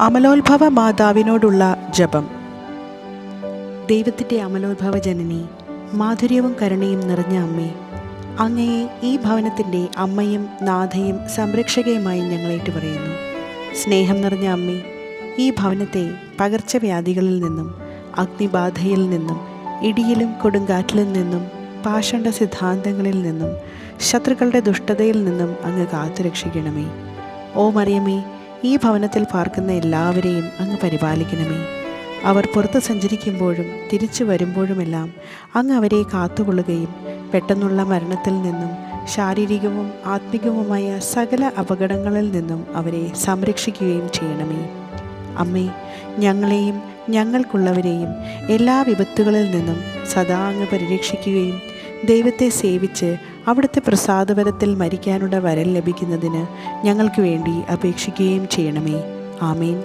അമലോത്ഭവ മാതാവിനോടുള്ള ജപം. ദൈവത്തിന്റെ അമലോത്ഭവ ജനനി മാധുര്യവും കരുണയും നിറഞ്ഞ അമ്മേ അങ്ങയെ ഈ ഭവനത്തിന്റെ അമ്മയും നാഥയും സംരക്ഷകയുമായി ഞങ്ങളേറ്റു പറയുന്നു സ്നേഹം നിറഞ്ഞ അമ്മേ ഈ ഭവനത്തെ പകർച്ചവ്യാധികളിൽ നിന്നും അഗ്നിബാധയിൽ നിന്നും ഇടിയിലും കൊടുങ്കാറ്റിലും നിന്നും പാഷണ്ട സിദ്ധാന്തങ്ങളിൽ നിന്നും ശത്രുക്കളുടെ ദുഷ്ടതയിൽ നിന്നും അങ്ങ് കാത്തുരക്ഷിക്കണമേ. ഓ മറിയമേ ഈ ഭവനത്തിൽ പാർക്കുന്ന എല്ലാവരെയും അങ്ങ് പരിപാലിക്കണമേ. അവർ പുറത്ത് സഞ്ചരിക്കുമ്പോഴും തിരിച്ചു വരുമ്പോഴുമെല്ലാം അങ്ങ് അവരെ കാത്തുകൊള്ളുകയും പെട്ടെന്നുള്ള മരണത്തിൽ നിന്നും ശാരീരികവും ആത്മികവുമായ സകല അപകടങ്ങളിൽ നിന്നും അവരെ സംരക്ഷിക്കുകയും ചെയ്യണമേ. അമ്മേ ഞങ്ങളെയും ഞങ്ങൾക്കുള്ളവരെയും എല്ലാ വിപത്തുകളിൽ നിന്നും സദാ അങ്ങ് പരിരക്ഷിക്കുകയും ദൈവത്തെ സേവിച്ച് അവിടുത്തെ പ്രസാദവരത്തിൽ മരിക്കാനുള്ള വരം ലഭിക്കുന്നതിന് ഞങ്ങൾക്ക് വേണ്ടി അപേക്ഷിക്കുകയും ചെയ്യണമേ. ആമേൻ.